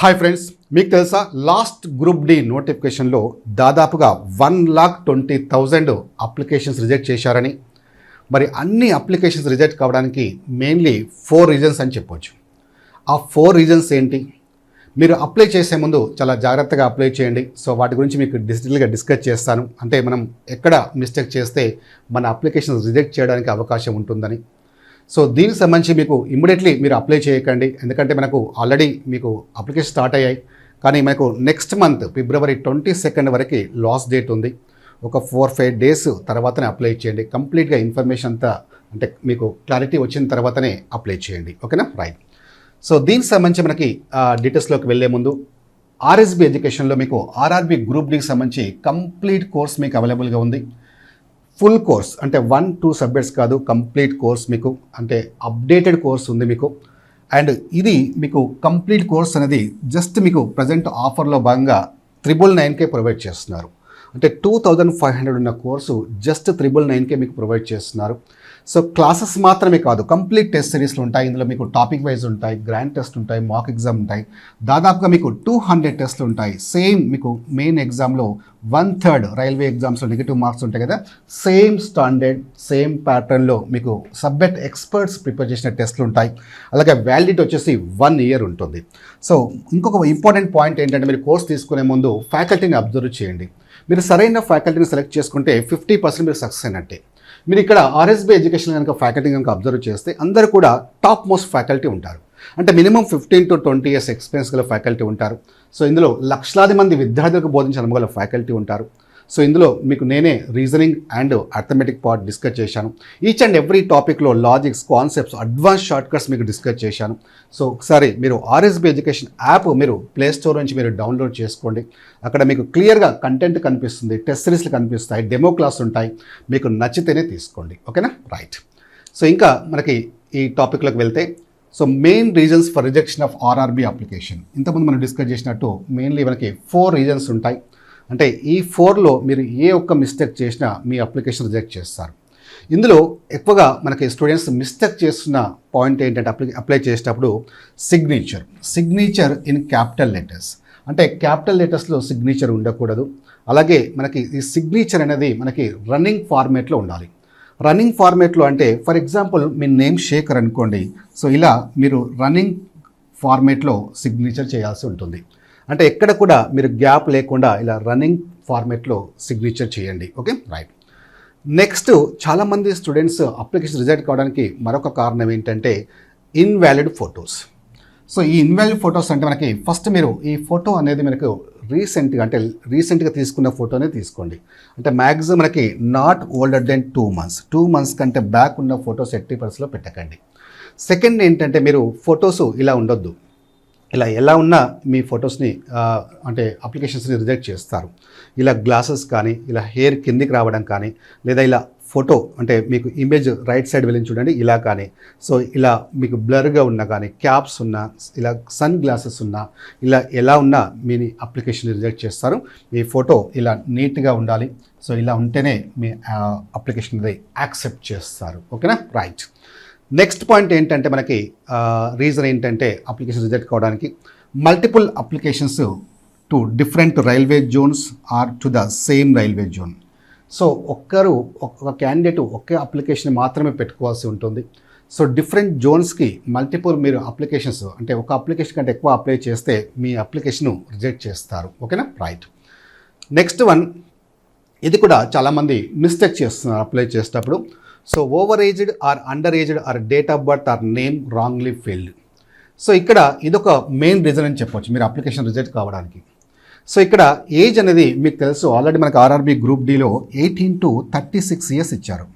Hi friends మీకు తెలుసా? Last group D నోటిఫికేషన్లో దాదాపుగా one lakh twenty thousand applications reject చేశారని. మరి అన్ని అప్లికేషన్స్ రిజెక్ట్ కావడానికి మెయిన్లీ ఫోర్ రీజన్స్ అని చెప్పొచ్చు. ఆ ఫోర్ రీజన్స్ ఏంటి? మీరు అప్లై చేసే ముందు చాలా జాగ్రత్తగా అప్లై చేయండి. సో వాటి గురించి మీకు డిజిటల్గా డిస్కస్ చేస్తాను. అంటే మనం ఎక్కడ మిస్టేక్ చేస్తే మన అప్లికేషన్ రిజెక్ట్ చేయడానికి అవకాశం ఉంటుందని. సో దీనికి సంబంధించి మీకు ఇమ్మీడియట్లీ మీరు అప్లై చేయకండి. ఎందుకంటే మనకు ఆల్రెడీ మీకు అప్లికేషన్ స్టార్ట్ అయ్యాయి. కానీ మనకు next month February twenty second వరకు లాస్ట్ డేట్ ఉంది. ఒక ఫోర్ ఫైవ్ డేస్ తర్వాతనే అప్లై చేయండి. కంప్లీట్గా ఇన్ఫర్మేషన్ అంతా అంటే మీకు క్లారిటీ వచ్చిన తర్వాతనే అప్లై చేయండి. ఓకేనా రైట్ సో దీనికి సంబంధించి మనకి డీటెయిల్స్లోకి వెళ్ళే ముందు ఆర్ఎస్బి ఎడ్యుకేషన్లో మీకు ఆర్ఆర్బి గ్రూప్ డీకి సంబంధించి కంప్లీట్ కోర్స్ మీకు అవైలబుల్గా ఉంది. ఫుల్ కోర్స్ అంటే వన్ టూ సబ్జెక్ట్స్ కాదు కంప్లీట్ కోర్స్ మీకు అంటే అప్డేటెడ్ కోర్స్ ఉంది మీకు. అండ్ ఇది మీకు కంప్లీట్ కోర్స్ అనేది జస్ట్ మీకు ప్రజెంట్ ఆఫర్లో భాగంగా త్రిబుల్ నైన్కే ప్రొవైడ్ చేస్తున్నారు. అంటే టూ థౌజండ్ ఫైవ్ హండ్రెడ్ ఉన్న కోర్సు జస్ట్ త్రిబుల్ నైన్కే మీకు ప్రొవైడ్ చేస్తున్నారు. సో క్లాసెస్ మాత్రమే కాదు కంప్లీట్ టెస్ట్ సిరీస్లు ఉంటాయి. ఇందులో మీకు టాపిక్ వైజ్ ఉంటాయి గ్రాండ్ టెస్ట్ ఉంటాయి మాక్ ఎగ్జామ్ ఉంటాయి. దాదాపుగా మీకు టూ హండ్రెడ్ టెస్ట్లు ఉంటాయి. సేమ్ మీకు మెయిన్ ఎగ్జామ్లో వన్ థర్డ్ రైల్వే ఎగ్జామ్స్లో నెగిటివ్ మార్క్స్ ఉంటాయి కదా సేమ్ స్టాండర్డ్ సేమ్ ప్యాటర్న్లో మీకు సబ్జెక్ట్ ఎక్స్పర్ట్స్ ప్రిపేర్ చేసిన టెస్ట్లు ఉంటాయి. అలాగే వ్యాలిడిటీ వచ్చేసి వన్ ఇయర్ ఉంటుంది. సో ఇంకొక ఇంపార్టెంట్ పాయింట్ ఏంటంటే మీరు కోర్స్ తీసుకునే ముందు ఫ్యాకల్టీని అబ్జర్వ్ చేయండి. మీరు సరైన ఫ్యాకల్టీని సెలెక్ట్ చేసుకుంటే ఫిఫ్టీ పర్సెంట్ మీరు సక్సెస్ అయినట్టే. మీరు ఇక్కడ ఆర్ఎస్బి ఎడ్యుకేషన్ కనుక ఫ్యాకల్టీ కనుక అబ్జర్వ్ చేస్తే అందరూ కూడా టాప్ మోస్ట్ ఫ్యాకల్టీ ఉంటారు. అంటే minimum fifteen to twenty years experience గల ఫ్యాకల్టీ ఉంటారు. సో ఇందులో లక్షలాది మంది విద్యార్థులకు బోధించిన గల ఫ్యాకల్టీ ఉంటారు. సో ఇందులో మీకు నేనే reasoning and arithmetic part discuss చేశాను. ఈచ్ అండ్ ఎవ్రీ టాపిక్లో logics concepts advance short cuts మీకు డిస్కస్ చేశాను. సో ఒకసారి మీరు ఆర్ఎస్బి ఎడ్యుకేషన్ యాప్ మీరు ప్లే స్టోర్ నుంచి మీరు డౌన్లోడ్ చేసుకోండి. అక్కడ మీకు క్లియర్గా కంటెంట్ కనిపిస్తుంది టెస్ట్ సిరీస్లు కనిపిస్తాయి డెమో క్లాస్ ఉంటాయి. మీకు నచ్చితేనే తీసుకోండి. ఓకేనా రైట్ సో ఇంకా మనకి ఈ టాపిక్లోకి వెళ్తే so main reasons for rejection of RRB application ఇంతకుముందు మనం డిస్కస్ చేసినట్టు మెయిన్లీ మనకి ఫోర్ రీజన్స్ ఉంటాయి. అంటే ఈ ఫోర్లో మీరు ఏ ఒక్క మిస్టేక్ చేసినా మీ అప్లికేషన్ రిజెక్ట్ చేస్తారు. ఇందులో ఎక్కువగా మనకి స్టూడెంట్స్ మిస్టేక్ చేస్తున్న పాయింట్ ఏంటంటే అప్లై అప్లై చేసేటప్పుడు signature signature in capital letters అంటే క్యాపిటల్ లెటర్స్లో సిగ్నేచర్ ఉండకూడదు. అలాగే మనకి ఈ సిగ్నేచర్ అనేది మనకి రన్నింగ్ ఫార్మేట్లో ఉండాలి. రన్నింగ్ ఫార్మేట్లో అంటే ఫర్ ఎగ్జాంపుల్ మీ నేమ్ శేఖర్ అనుకోండి. సో ఇలా మీరు రన్నింగ్ ఫార్మేట్లో సిగ్నేచర్ చేయాల్సి ఉంటుంది. అంటే ఎక్కడ కూడా మీరు గ్యాప్ లేకుండా ఇలా రన్నింగ్ ఫార్మేట్లో సిగ్నేచర్ చేయండి. ఓకే? రైట్. నెక్స్ట్ చాలామంది స్టూడెంట్స్ అప్లికేషన్ రిజల్ట్ కావడానికి మరొక కారణం ఏంటంటే ఇన్వాలిడ్ ఫొటోస్. సో ఈ ఇన్వాలిడ్ ఫొటోస్ అంటే మనకి ఫస్ట్ మీరు ఈ ఫోటో అనేది మనకు రీసెంట్గా అంటే రీసెంట్గా తీసుకున్న ఫోటోనే తీసుకోండి. అంటే మ్యాక్సిమం మనకి not older then two months. Two months కంటే బ్యాక్ ఉన్న ఫొటోస్ ఎట్టి పర్స్లో పెట్టకండి. సెకండ్ ఏంటంటే మీరు ఫొటోస్ ఇలా ఉండొద్దు. ఇలా ఎలా ఉన్నా మీ ఫొటోస్ని అంటే అప్లికేషన్స్ని రిజెక్ట్ చేస్తారు. ఇలా గ్లాసెస్ కానీ ఇలా హెయిర్ కిందికి రావడం కానీ లేదా ఇలా ఫోటో అంటే మీకు ఇమేజ్ రైట్ సైడ్ వెళ్ళి చూడండి ఇలా కానీ. సో ఇలా మీకు బ్లర్గా ఉన్నా కానీ క్యాప్స్ ఉన్నా ఇలా సన్ గ్లాసెస్ ఉన్నా ఇలా ఎలా ఉన్నా మీ అప్లికేషన్ రిజెక్ట్ చేస్తారు. మీ ఫోటో ఇలా నీట్గా ఉండాలి. సో ఇలా ఉంటేనే మీ అప్లికేషన్ అనేది యాక్సెప్ట్ చేస్తారు. ఓకేనా రైట్ నెక్స్ట్ పాయింట్ ఏంటంటే మనకి రీజన్ ఏంటంటే అప్లికేషన్ రిజెక్ట్ కావడానికి multiple applications to different railway zones or to the same railway zone so ఒక్కరు ఒక క్యాండిడేట్ ఒకే అప్లికేషన్ మాత్రమే పెట్టుకోవాల్సి ఉంటుంది. సో డిఫరెంట్ జోన్స్కి మల్టిపుల్ మీరు అప్లికేషన్స్ అంటే ఒక అప్లికేషన్ కంటే ఎక్కువ అప్లై చేస్తే మీ అప్లికేషన్ రిజెక్ట్ చేస్తారు. ఓకేనా రైట్ నెక్స్ట్ వన్ ఇది కూడా చాలామంది మిస్టేక్ చేస్తున్నారు అప్లై చేసేటప్పుడు. So over aged or under aged or date of birth or name wrongly filled so ఇక్కడ ఇదొక మెయిన్ రీజన్ అని చెప్పొచ్చు మీరు అప్లికేషన్ రిజెక్ట్ కావడానికి. సో ఇక్కడ ఏజ్ అనేది మీకు తెలుసు. ఆల్రెడీ మనకి RRB group డిలో eighteen to thirty six years ఇచ్చారు.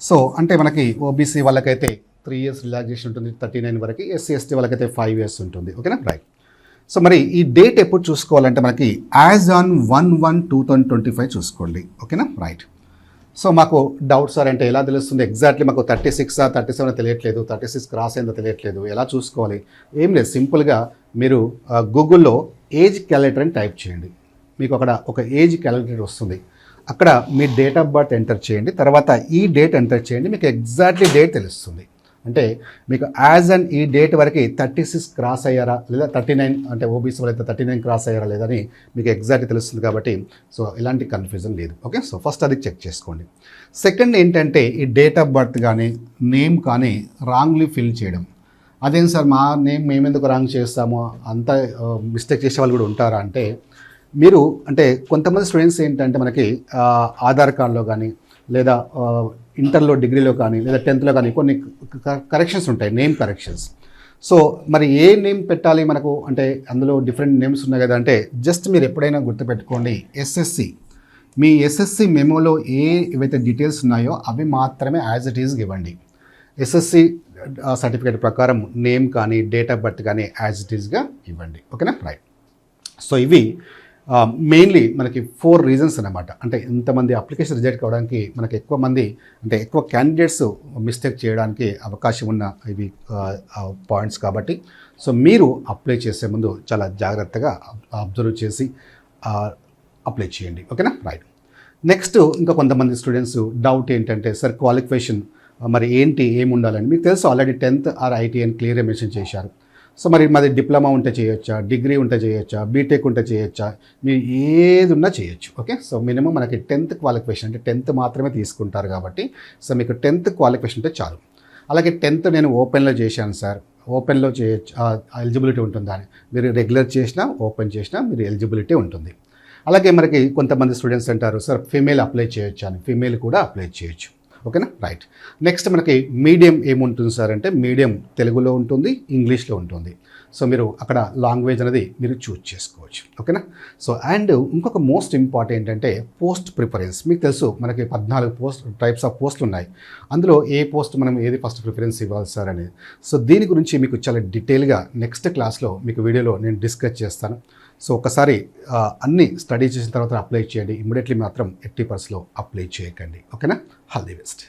సో అంటే మనకి ఓబీసీ వాళ్ళకైతే త్రీ ఇయర్స్ రిలాక్సేషన్ ఉంటుంది థర్టీ నైన్ వరకు ఎస్సీ ఎస్టీ వాళ్ళకైతే ఫైవ్ ఇయర్స్ ఉంటుంది. ఓకేనా రైట్ సో మరి ఈ డేట్ ఎప్పుడు చూసుకోవాలంటే మనకి as on one one two thousand twenty five చూసుకోండి ఓకేనా రైట్ సో మాకు డౌట్ సార్ అంటే ఎలా తెలుస్తుంది? ఎగ్జాక్ట్లీ మాకు థర్టీ సిక్స్ థర్టీ సెవెన్ తెలియట్లేదు. థర్టీ సిక్స్ క్రాస్ అయిందో తెలియట్లేదు. ఎలా చూసుకోవాలి? ఏం లేదు. సింపుల్గా మీరు గూగుల్లో ఏజ్ క్యాలెండర్ అని టైప్ చేయండి. మీకు అక్కడ ఒక ఏజ్ క్యాలెండర్ వస్తుంది. అక్కడ మీ డేట్ ఆఫ్ బర్త్ ఎంటర్ చేయండి. తర్వాత ఈ డేట్ ఎంటర్ చేయండి. మీకు ఎగ్జాక్ట్లీ డేట్ తెలుస్తుంది. అంటే మీకు యాజ్ అండ్ ఈ డేట్ వరకు థర్టీ సిక్స్ క్రాస్ అయ్యారా లేదా థర్టీ నైన్ అంటే ఓబీసీ వాళ్ళైతే థర్టీ నైన్ క్రాస్ అయ్యారా లేదని మీకు ఎగ్జాక్ట్ తెలుస్తుంది కాబట్టి సో ఎలాంటి కన్ఫ్యూజన్ లేదు. ఓకే? సో ఫస్ట్ అది చెక్ చేసుకోండి. సెకండ్ ఏంటంటే ఈ డేట్ ఆఫ్ బర్త్ కానీ నేమ్ కానీ రాంగ్లీ ఫిల్ చేయడం. అదేం సార్ మా నేమ్ మేమెందుకు రాంగ్ చేస్తామో? అంత మిస్టేక్ చేసే వాళ్ళు కూడా ఉంటారా అంటే మీరు అంటే కొంతమంది స్టూడెంట్స్ ఏంటంటే మనకి ఆధార్ కార్డులో కానీ లేదా ఇంటర్లో డిగ్రీలో కానీ లేదా టెన్త్లో కానీ కొన్ని కరెక్షన్స్ ఉంటాయి నేమ్ కరెక్షన్స్ సో మరి ఏ నేమ్ పెట్టాలి మనకు? అంటే అందులో డిఫరెంట్ నేమ్స్ ఉన్నాయి కదా అంటే జస్ట్ మీరు ఎప్పుడైనా గుర్తుపెట్టుకోండి ఎస్ఎస్సి మీ ఎస్ఎస్సి మెమోలో ఏ ఏవైతే డీటెయిల్స్ ఉన్నాయో అవి మాత్రమే యాజ్ ఇట్ ఈజ్ ఇవ్వండి. ఎస్ఎస్సి సర్టిఫికేట్ ప్రకారం నేమ్ కానీ డేట్ ఆఫ్ బర్త్ కానీ యాజ్ ఇట్ ఈస్గా ఇవ్వండి. ఓకేనా? రైట్ సో ఇవి మెయిన్లీ మనకి ఫోర్ రీజన్స్ అన్నమాట. అంటే ఇంతమంది అప్లికేషన్ రిజెక్ట్ కావడానికి మనకి ఎక్కువ మంది అంటే ఎక్కువ క్యాండిడేట్స్ మిస్టేక్ చేయడానికి అవకాశం ఉన్న ఇవి పాయింట్స్ కాబట్టి. సో మీరు అప్లై చేసే ముందు చాలా జాగ్రత్తగా అబ్జర్వ్ చేసి అప్లై చేయండి. ఓకేనా? రైట్ నెక్స్ట్ ఇంకా కొంతమంది స్టూడెంట్స్ డౌట్ ఏంటంటే సార్ క్వాలిఫికేషన్ మరి ఏంటి ఏముండాలని మీకు తెలుసు ఆల్రెడీ టెన్త్ ఆర్ ఐటీ అని మెన్షన్ చేశారు. సో మరి మాది డిప్లొమా ఉంటే చేయొచ్చా డిగ్రీ ఉంటే చేయొచ్చా బీటెక్ ఉంటే చేయొచ్చా మీరు ఏది ఉన్నా చేయొచ్చు ఓకే సో మినిమం మనకి టెన్త్ క్వాలిఫికేషన్ అంటే టెన్త్ మాత్రమే తీసుకుంటారు కాబట్టి సో మీకు టెన్త్ క్వాలిఫికేషన్ ఉంటే చాలు. అలాగే టెన్త్ నేను ఓపెన్లో చేశాను సార్. ఓపెన్లో చేయొచ్చు ఎలిజిబిలిటీ ఉంటుందా అని. మీరు రెగ్యులర్ చేసినా ఓపెన్ చేసినా మీరు ఎలిజిబిలిటీ ఉంటుంది. అలాగే మనకి కొంతమంది స్టూడెంట్స్ అంటారు సార్ ఫీమేల్ అప్లై చేయొచ్చు అని. ఫీమేల్ కూడా అప్లై చేయొచ్చు. ఓకేనా? రైట్ నెక్స్ట్ మనకి మీడియం ఏముంటుంది సార్ అంటే మీడియం తెలుగులో ఉంటుంది ఇంగ్లీష్లో ఉంటుంది. సో మీరు అక్కడ లాంగ్వేజ్ అనేది మీరు చూజ్ చేసుకోవచ్చు. ఓకేనా? సో అండ్ ఇంకొక మోస్ట్ ఇంపార్టెంట్ ఏంటంటే పోస్ట్ ప్రిఫరెన్స్ మీకు తెలుసు మనకి పద్నాలుగు పోస్ట్ టైప్స్ ఆఫ్ పోస్టులు ఉన్నాయి. అందులో ఏ పోస్ట్ మనం ఏది ఫస్ట్ ప్రిఫరెన్స్ ఇవ్వాలి సార్ అనేది. సో దీని గురించి మీకు చాలా డీటెయిల్గా నెక్స్ట్ క్లాస్లో మీకు వీడియోలో నేను డిస్కస్ చేస్తాను. సో ఒకసారి అన్ని స్టడీ చేసిన తర్వాత అప్లై చేయండి. ఇమ్మీడియట్లీ మాత్రం ఎట్టి పర్స్లో అప్లై చేయకండి. ఓకేనా? All the best.